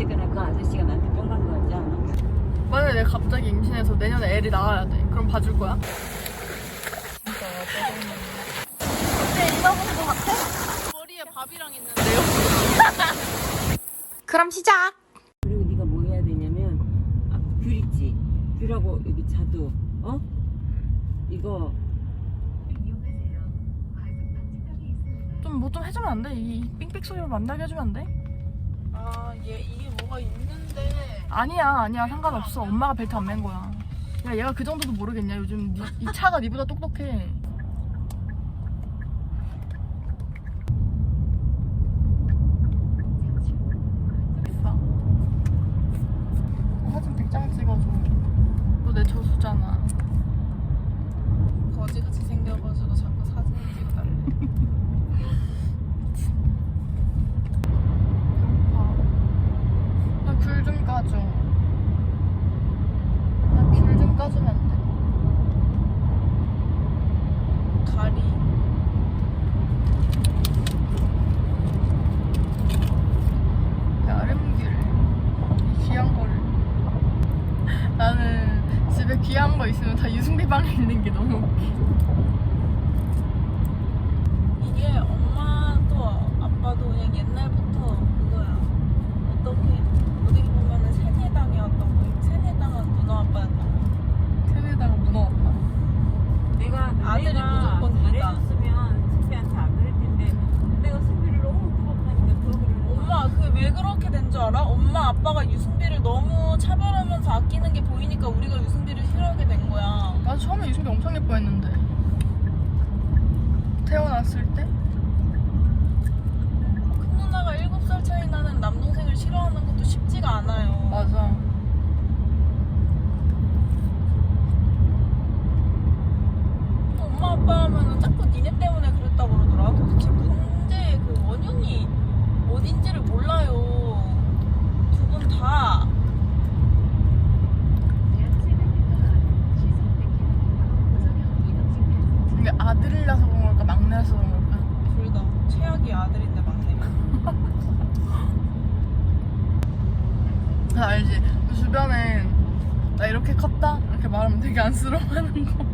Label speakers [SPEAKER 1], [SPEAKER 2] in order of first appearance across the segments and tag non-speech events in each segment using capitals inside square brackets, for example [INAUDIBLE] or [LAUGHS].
[SPEAKER 1] 어쨌거나 그 아저씨가 나한테 뿅간 거 같지 않아?
[SPEAKER 2] 만약에 내가 갑자기 임신해서 내년에 애를 낳아야 돼. 그럼 봐줄 거야? 근데 이거 보는 거 같아? 머리에 밥이랑 있는데요? 그럼 시작!
[SPEAKER 1] 그리고 네가 뭐 해야 되냐면 아, 귤 있지? 귤하고 여기 자두 어? 이거
[SPEAKER 2] 좀 뭐 좀 해주면 안 돼? 이 삑삑 소리를 만나게 해주면 안 돼?
[SPEAKER 3] 뭐가 있는데.
[SPEAKER 2] 아니야 아니야. 상관없어. 엄마가 벨트 안 맨 거야. 야 얘가 그 정도도 모르겠냐? 요즘 니- 이 차가 니보다 똑똑해 됐어 어, 사진 100장 찍어줘 너 내 저수잖아
[SPEAKER 3] 거지같이 생겨가지고 자꾸 사진 찍어달래.
[SPEAKER 2] 배고파 나귤 좀 까줘 나귤좀 까주면 안 돼?
[SPEAKER 3] 가리.
[SPEAKER 2] 여름귤 이 귀한 거를 나는 집에 귀한 거 있으면 다 유승비 방에 있는 게 너무 웃겨
[SPEAKER 3] 이게 엄마도 아빠도 그냥 옛날부터 그거야. 어떻게 어디 보면은 세뇌당이었던 거. 세뇌당한 누나 아빠였던
[SPEAKER 2] 세뇌다가 문어 왔다
[SPEAKER 1] 내가
[SPEAKER 3] 아들이
[SPEAKER 1] 내가
[SPEAKER 3] 무조건.
[SPEAKER 1] 잘해줬으면 승비한테 안 그럴 텐데 내가 승비를 너무 더
[SPEAKER 3] 거.
[SPEAKER 1] 거야
[SPEAKER 3] 엄마 그 왜 그렇게 된 줄 알아? 엄마 아빠가 유승비를 너무 차별하면서 아끼는 게 보이니까 우리가 유승비를 싫어하게 된 거야.
[SPEAKER 2] 나도 처음에 유승비 엄청 예뻐했는데 태어났을 때
[SPEAKER 3] 큰 누나가 7살 차이 나는 남동생을 싫어하는 것도 쉽지가 않아요.
[SPEAKER 2] 맞아
[SPEAKER 3] 하면은 자꾸 니네 때문에 그랬다고 그러더라. 도대체 문제의 그 원흉이 어딘지를 몰라요. 두 분 다.
[SPEAKER 2] 이게 아들이라서 그런 걸까 막내라서 그런 걸까
[SPEAKER 3] 둘 다. 최악의 아들인데 막내.
[SPEAKER 2] 나 알지 그 주변엔 나 이렇게 컸다 이렇게 말하면 되게 안쓰러워하는 거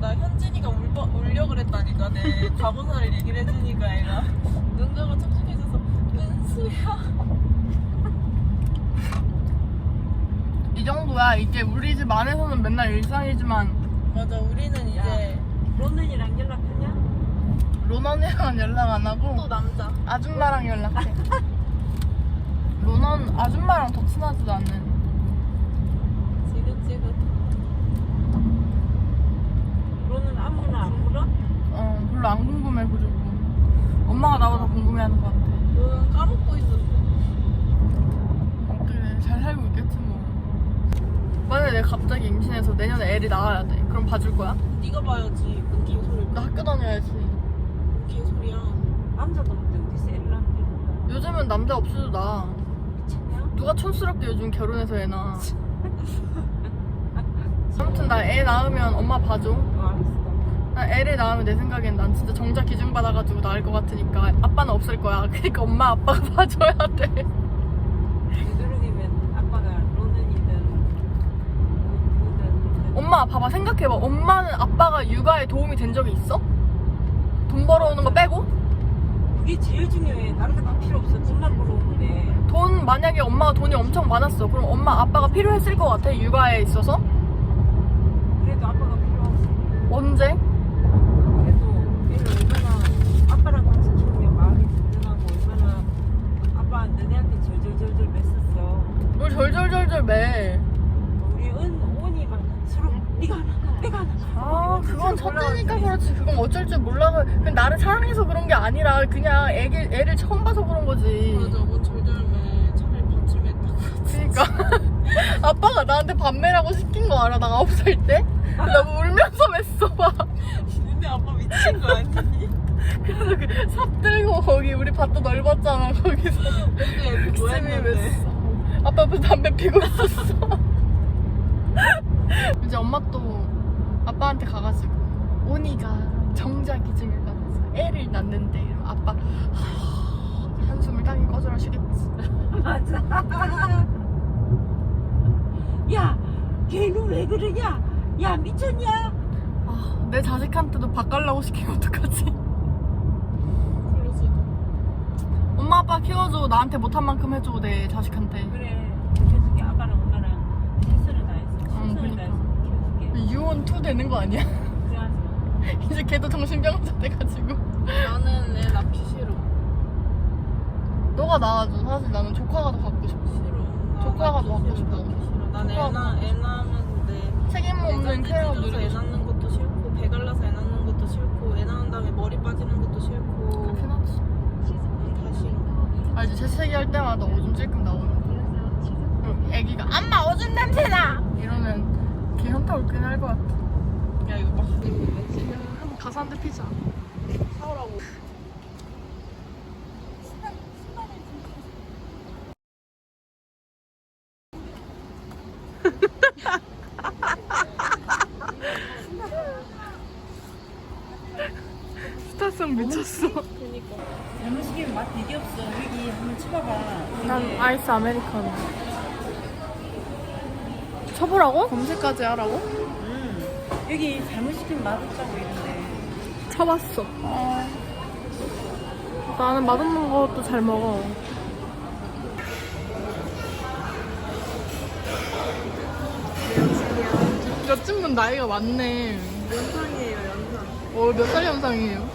[SPEAKER 3] 나 현진이가 울려, 울려 그랬다니까. 내 [LAUGHS] 과거사를 얘기를 해주니까 애가. 눈가가 촉촉해져서 은수야.
[SPEAKER 2] 이 정도야 이게 우리 집 안에서는 맨날 일상이지만
[SPEAKER 3] 맞아, 우리는 이제
[SPEAKER 1] 론는이랑 연락하냐?
[SPEAKER 2] 로넌이랑은 연락 안 하고
[SPEAKER 3] 또 남자.
[SPEAKER 2] 아줌마랑 [LAUGHS] 연락해 로넌 아줌마랑 더 친하지도 않는
[SPEAKER 3] 지긋지긋.
[SPEAKER 1] 론는 아무나 안 물어?
[SPEAKER 2] 어 별로 안 궁금해 그리고 엄마가 나보다 궁금해하는 것 같아
[SPEAKER 3] 너는 까먹고 있었어.
[SPEAKER 2] 그래 잘 살고 있겠지 뭐 만약에 내가 갑자기 임신해서 내년에 애를 낳아야 돼 그럼 봐줄 거야?
[SPEAKER 3] 네가 봐야지. 뭔 개소리.
[SPEAKER 2] 나 학교 다녀야지
[SPEAKER 3] 개소리야.
[SPEAKER 1] 남자도 없는데 어디서 애를 낳는
[SPEAKER 2] 요즘은 남자 없어도 나
[SPEAKER 1] 미쳤냐?
[SPEAKER 2] 누가 촌스럽게 요즘 결혼해서 애 낳아 [LAUGHS] 아무튼 나 애 낳으면 엄마 봐줘 나 애를 낳으면 내 생각엔 난 진짜 정자 기준 받아가지고 낳을 것 같으니까 아빠는 없을 거야. [LAUGHS] 그러니까 엄마 아빠가 봐줘야 돼.
[SPEAKER 1] 되도록이면 아빠가 누구든
[SPEAKER 2] 엄마 봐봐. 생각해봐. 엄마는 아빠가 육아에 도움이 된 적이 있어? 돈 벌어오는 거 빼고?
[SPEAKER 1] 그게 제일 중요해. 다른 거 다 필요 없어. 돈만 벌어오는데.
[SPEAKER 2] 돈 만약에 엄마가 돈이 엄청 많았어. 그럼 엄마 아빠가 필요했을 것 같아? 육아에 있어서?
[SPEAKER 1] 그래도 아빠가 필요하지
[SPEAKER 2] 언제?
[SPEAKER 1] 그래도 애를 얼마나 아빠랑 같이 키우면 마음이 든든하고 얼마나 아빠 너네한테 절절절절 맸었어
[SPEAKER 2] 뭘 절절절절 매
[SPEAKER 1] 우리 은 오니만 서로 네가 하나 내가 하나
[SPEAKER 2] 아, 그건 첫째니까 그렇지. 그건 어쩔 줄 몰라서. 그냥 나를 사랑해서 그런 게 아니라 그냥 애기, 애를 처음 봐서 그런 거지.
[SPEAKER 3] 맞아, 뭔 절절매. 차라리 받침했다고.
[SPEAKER 2] 그니까. [LAUGHS] 아빠가 나한테 밤매라고 시킨 거 알아? 나 아홉 살 때? 나 울면서 맸어, 막.
[SPEAKER 3] 근데 아빠 미친 거 아니니?
[SPEAKER 2] 그래서 그 삽 들고 거기 우리 밭도 넓었잖아, 거기서.
[SPEAKER 3] 근데 뭐
[SPEAKER 2] 열심히
[SPEAKER 3] 했는데?
[SPEAKER 2] 맸어. 아빠 옆에서 담배 피고 있었어. [LAUGHS] 이제 엄마 또 아빠한테 가가지고 오니가 정자 기증을 받아서 애를 낳는데 이러면 아빠 한숨을 타기 꺼져라시겠지. [LAUGHS]
[SPEAKER 1] 맞아. [LAUGHS] 야, 걔는 왜 그러냐? 야, 미쳤냐?
[SPEAKER 2] 아, 내 자식한테도 바깔라고 시키면 어떡하지? 엄마 아빠 키워줘. 나한테 못한 만큼 해줘. 내 자식한테.
[SPEAKER 1] 그래, 키워줄게. 아빠랑 엄마랑 실수를 다 했어.
[SPEAKER 2] 응,
[SPEAKER 1] 실수를 다
[SPEAKER 2] 그러니까.
[SPEAKER 1] 했어. 키워줄게.
[SPEAKER 2] 유언 2 되는 거 아니야? [LAUGHS]
[SPEAKER 1] 그래야지. [LAUGHS]
[SPEAKER 2] 이제 걔도 정신병자 돼가지고.
[SPEAKER 3] 나는 애 낳기 싫어.
[SPEAKER 2] 너가 낳아줘. 사실 나는 조카가 더 갖고 싶어.
[SPEAKER 3] 싫어.
[SPEAKER 2] 조카가 더 갖고 싶어.
[SPEAKER 3] 낳기 싫어. 난
[SPEAKER 2] 조카가
[SPEAKER 3] 애나 애 낳으면 돼.
[SPEAKER 2] 책임 없는 케어
[SPEAKER 3] 서애
[SPEAKER 2] 누리고.
[SPEAKER 3] 낳는 것도 싫고 배 갈라서 애 낳는 것도 싫고 애 낳은 다음에 머리 빠지는 것도 싫고
[SPEAKER 2] 그렇긴 하지.
[SPEAKER 3] 응, 다 싫어.
[SPEAKER 2] 알지? 재채기 할 때마다 오줌 찔끔 나오는 거. 그럼 애기가 엄마 오줌 냄새나! 이러면 걔 현타 올긴 할 것 같아.
[SPEAKER 3] 야 이거 봐.
[SPEAKER 2] 대 피자.
[SPEAKER 3] 사오라고.
[SPEAKER 2] 스타성 미쳤어.
[SPEAKER 3] 그니까.
[SPEAKER 1] 잘못 시키면 맛 되게 없어. 여기 한번 쳐봐봐.
[SPEAKER 2] 난 아이스 아메리카노. 쳐보라고? 검색까지 하라고?
[SPEAKER 1] 음, 여기 잘못 시키면 맛 없다고 이런데.
[SPEAKER 2] 쳐봤어. 나는 맛없는 것도 잘 먹어. 여친분 나이가 많네.
[SPEAKER 3] 연상이에요 연상.
[SPEAKER 2] 어, 몇 살 연상이에요?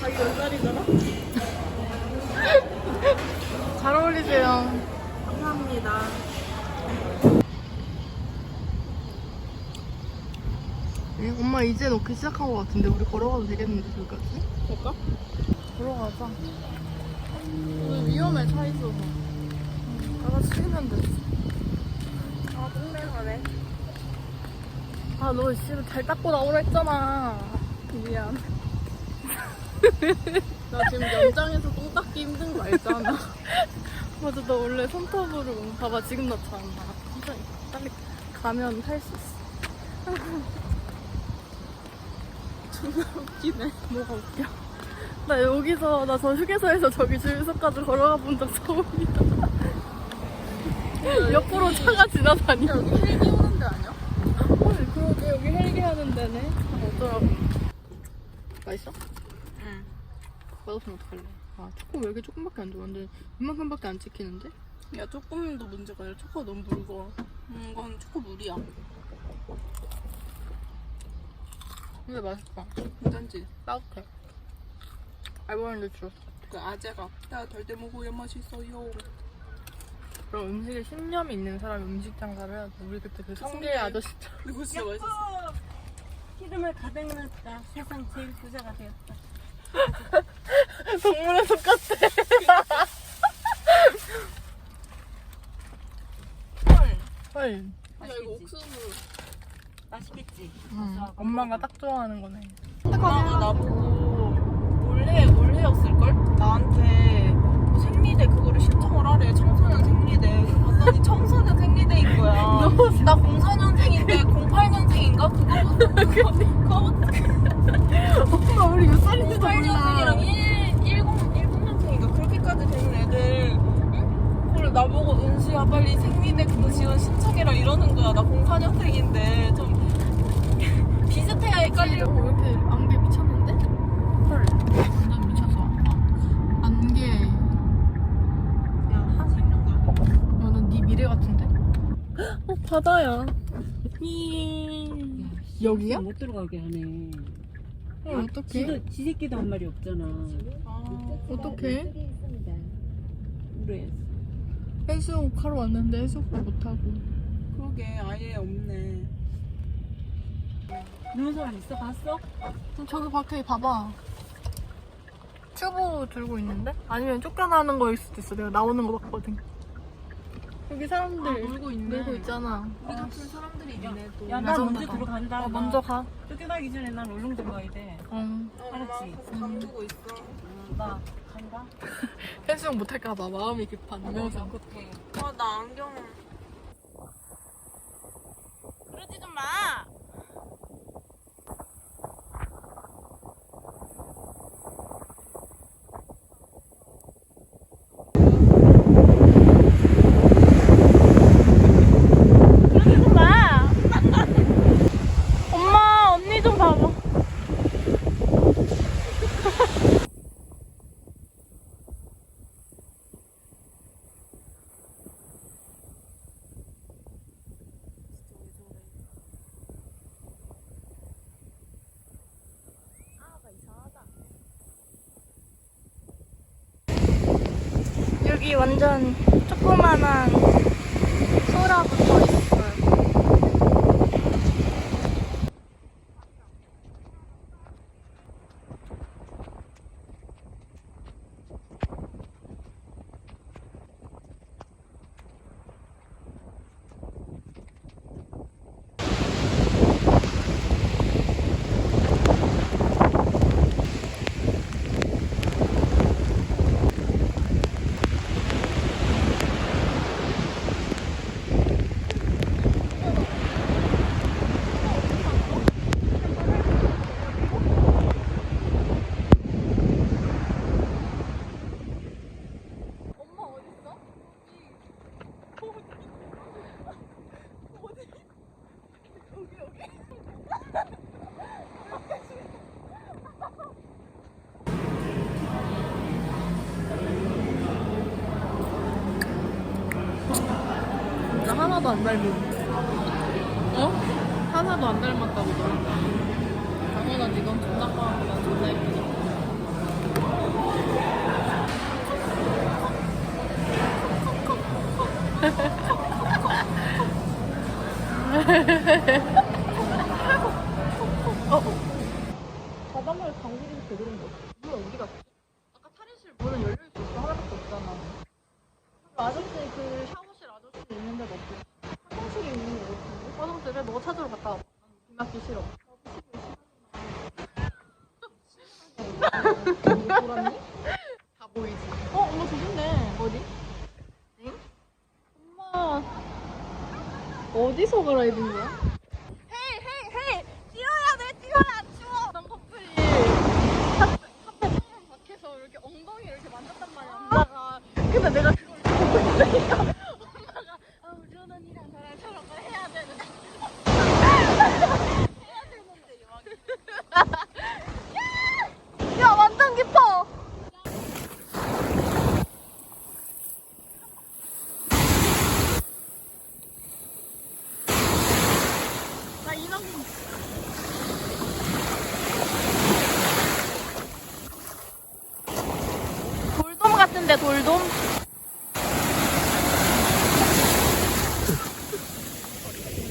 [SPEAKER 3] 자기 연살이잖아. [LAUGHS]
[SPEAKER 2] 잘 어울리세요.
[SPEAKER 3] 감사합니다.
[SPEAKER 2] 예, 엄마 이제 넣기 시작한 것 같은데 우리 걸어가도 되겠는데 저기까지?
[SPEAKER 3] 볼까?
[SPEAKER 2] 걸어가자. 오늘 위험해 차 있어서. 가다 치면 됐어.
[SPEAKER 3] 아 동네 가네.
[SPEAKER 2] 아, 너 씨발 잘 닦고 나오라 했잖아.
[SPEAKER 3] 미안. [LAUGHS] 나 지금 연장에서 똥 닦기 힘든 거 알잖아. [LAUGHS]
[SPEAKER 2] 맞아, 너 원래 손톱으로 봐봐 지금 넣잖아. 천천히 빨리 가면 할 수 있어. [LAUGHS]
[SPEAKER 3] 존나 웃기네.
[SPEAKER 2] 뭐가 웃겨? 나 여기서 나 저 휴게소에서 저기 주유소까지 걸어가 본 적 처음이다. 옆으로 차가 지나다니.
[SPEAKER 3] 여기 헬기 오는 데 아니야?
[SPEAKER 2] 헐, 그러게 여기 헬기 하는 데네. 어쩌라고? 맛있어?
[SPEAKER 3] 응.
[SPEAKER 2] 맛없으면 어떡할래? 아, 초코 왜 이렇게 조금밖에 안 좋아하는데 이만큼밖에 안 찍히는데?
[SPEAKER 3] 야 조금도 문제가 아니라 초코가 너무 묽어. 음, 이건 초코 물이야.
[SPEAKER 2] 근데 맛있다.
[SPEAKER 3] 괜찮지?
[SPEAKER 2] 따뜻해. 알바는데 줄었어.
[SPEAKER 3] 그 아재가 야덜 때 먹어야 맛있어요.
[SPEAKER 2] 그럼 음식에 신념이 있는 사람이 음식 장사를 해야 돼. 우리 그때 그 성게. 아저씨처럼. [LAUGHS]
[SPEAKER 3] 이거 진짜 맛있어.
[SPEAKER 1] 기름을 가득 넣었다. 세상 제일 부자가 되었다. [LAUGHS]
[SPEAKER 2] 동물의 숲 같아.
[SPEAKER 3] 헐.
[SPEAKER 2] 헐.
[SPEAKER 3] 야
[SPEAKER 1] 맛있겠지?
[SPEAKER 3] 이거 옥수수.
[SPEAKER 1] 맛있겠지?
[SPEAKER 2] 응. 엄마가 딱 좋아하는 거네.
[SPEAKER 3] 엄마가 나보고 올해 올해였을걸? 나한테 뭐 생리대 그거를 신청을 하래 청소년 생리대 봤더니 청소년 생리대인 거야 [LAUGHS] 나 04년생인데 08년생인가? 그거 그거 [LAUGHS]
[SPEAKER 2] 엄마 우리 몇 살인지도
[SPEAKER 3] 08년생이랑 1, 10, 10년생인가 그렇게까지 되는 애들 응? 그래 나보고 은수야 빨리 생리대 그거 지원 신청해라 이러는 거야 나 04년생인데 좀 비슷해야 헷갈리고
[SPEAKER 2] 어, 왜 이렇게 안개 미쳤는데? 헐. 완전 미쳤어. 아, 안개.
[SPEAKER 3] 야 생명도
[SPEAKER 2] 너는 네 미래 같은데? 어, 바다야. 여기야?
[SPEAKER 1] 못 들어가게 하네.
[SPEAKER 2] 어, 어떡해?
[SPEAKER 1] 지도, 지 새끼도 한 마리 없잖아.
[SPEAKER 3] 아,
[SPEAKER 2] 어떡해?
[SPEAKER 1] 그래.
[SPEAKER 2] 해수욕 하러 왔는데 해수욕도 못하고.
[SPEAKER 3] 그러게 아예 없네.
[SPEAKER 1] 누운 사람 있어? 봤어?
[SPEAKER 2] 그럼 저기 밖에 봐봐. 튜브 들고 있는데? 아니면 쫓겨나는 거일 수도 있어. 내가 나오는 거 봤거든. 여기 사람들
[SPEAKER 3] 아, 놀고 있네.
[SPEAKER 2] 놀고 있잖아.
[SPEAKER 3] 우리 같은 사람들이 있네 또.
[SPEAKER 1] 야, 나
[SPEAKER 2] 나도
[SPEAKER 1] 먼저
[SPEAKER 2] 나가.
[SPEAKER 1] 들어간다.
[SPEAKER 2] 어, 먼저 가.
[SPEAKER 1] 쫓겨나기 전에 난 얼른 들어가야 돼.
[SPEAKER 2] 응.
[SPEAKER 1] 알았지?
[SPEAKER 3] 감 두고 있어.
[SPEAKER 1] 어, 나 간다. [LAUGHS]
[SPEAKER 2] 해수욕 못할까봐 마음이 급한 명성.
[SPEAKER 1] 급해.
[SPEAKER 3] 아 나 안경.
[SPEAKER 1] 그러지 좀 마.
[SPEAKER 2] 여기 완전 조그만한 소라 붙어 있어요. 엄마 어딨어? 어디? 여기 여기. 진짜 하나도 안 닮은. 어? 하나도 안 닮았다고 너. 당연하지 이건 존나 난 존나 예쁘지. [LAUGHS] 바닷물 당기는 제대로인 거 뭐야 어디 갔지? 아까 탈의실 문은 열려 있었어 하나밖에 없잖아. 그 아저씨 그 샤워실 아저씨 있는데 없고 화장실이 있는 거 같은데? 화장실에 너가 찾으러 갔다 와봐. 비 맞기 싫어. 돌았니? 다 보이지. 어 엄마 저긴데 어디? 응? 엄마 어디서 갈아입은 거야? 헤이 헤이 헤이 뛰어야 돼 뛰어야 안 추워. 난 커플이 카페 카페 창문 밖에서 이렇게 엉덩이 이렇게 만졌단 말이야 엄마가. 근데 내가 그걸 보고 있으니까 엄마가 아 우리 언니랑 나랑 저런 거 해야 되는데 해야 되는데 막. 야, 야 완전 깊어. 나 인어공 돌돔 같은데 돌돔?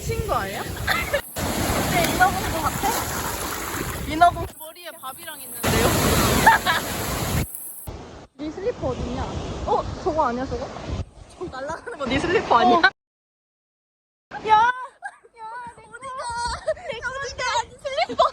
[SPEAKER 2] 친구 아니야? 근데 인어공도 같아? 인어공 머리에 밥이랑 있는데요? 네 슬리퍼 어딨냐? 어? 저거 아니야 저거? 저 날아가는 거 네 슬리퍼 아니야? 야! 야, 어디가? 내가 어디가? 아니 슬리퍼.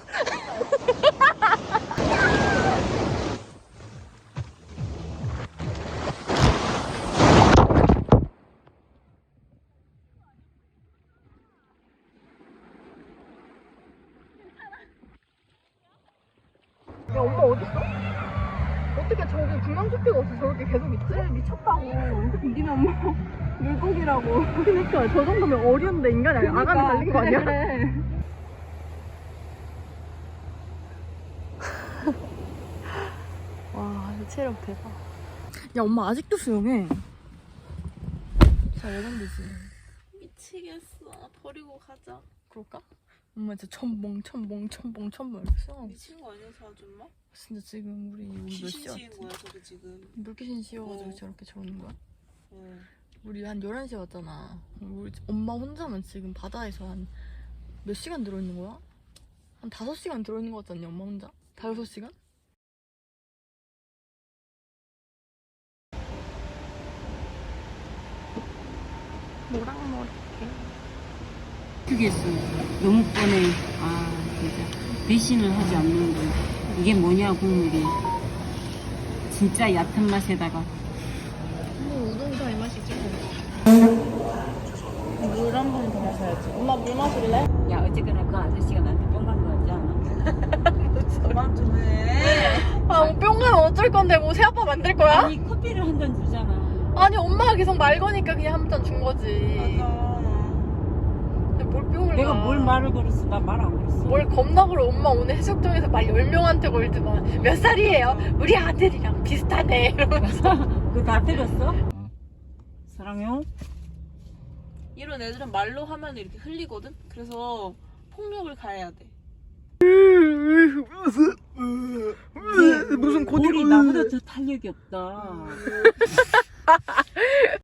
[SPEAKER 2] 야, 엄마 어딨어? 불망조피가 없어 저렇게 계속 있지? 미쳤다고. 니네 엄마 [LAUGHS] 물고기라고. 그러니까 저 정도면 어리운데 인간이 아니야. 아가미 달린 거 아니야? [LAUGHS] 와, 이 체력 대박. 야, 엄마 아직도 수영해. 자, 레전드지.
[SPEAKER 3] 미치겠어. 버리고 가자.
[SPEAKER 2] 그럴까? 엄마 진짜 첨벙, 첨벙, 첨벙, 첨벙 이렇게 수영.
[SPEAKER 3] 미친 거 아니야, 저 아줌마?
[SPEAKER 2] 진짜 지금 우리 우리 몇
[SPEAKER 3] 귀신
[SPEAKER 2] 시였지?
[SPEAKER 3] 지은 거야, 저거 지금.
[SPEAKER 2] 물귀신 씌워가지고
[SPEAKER 3] 어.
[SPEAKER 2] 저렇게 저러는 거야?
[SPEAKER 3] 어.
[SPEAKER 2] 우리 한 11시에 왔잖아. 우리 엄마 혼자만 지금 바다에서 한 몇 시간 들어있는 거야? 한 5시간 들어있는 거 같지 않냐, 엄마 혼자? 5, 6시간? 모락모락해.
[SPEAKER 1] 크겠어. 너무 뻔해. 아, 진짜. 배신을 하지 않는 거. 이게 뭐냐, 국물이. 진짜 얕은 맛에다가.
[SPEAKER 2] 뭐 우동도 이 맛이지. 물한번더 마셔야지. 엄마 물 마실래?
[SPEAKER 1] 야, 어쨌거나 그 아저씨가 나한테 뿅간 거 같지 않아? [LAUGHS]
[SPEAKER 3] 그만 좀 해.
[SPEAKER 2] 아, 뭐뿅 가면 어쩔 건데 뭐 새아빠 만들 거야?
[SPEAKER 1] 아니, 커피를 한 잔 주잖아.
[SPEAKER 2] 아니 엄마가 계속 말 거니까 그냥 한 잔 준 거지.
[SPEAKER 3] 맞아.
[SPEAKER 1] 내가
[SPEAKER 2] 가.
[SPEAKER 1] 뭘 말을 걸었어? 나 말 안 걸었어.
[SPEAKER 2] 뭘 겁나 걸어 엄마 오늘 해수욕장에서 말 10명한테 걸더만 몇 살이에요? 우리 아들이랑 비슷하네 이러면서 [LAUGHS]
[SPEAKER 1] 그거 다 들었어? 사랑해요?
[SPEAKER 3] 이런 애들은 말로 하면 이렇게 흘리거든? 그래서 폭력을 가해야 돼.
[SPEAKER 2] 무슨
[SPEAKER 1] 우리 나보다 더 탄력이 없다. [LAUGHS] [LAUGHS]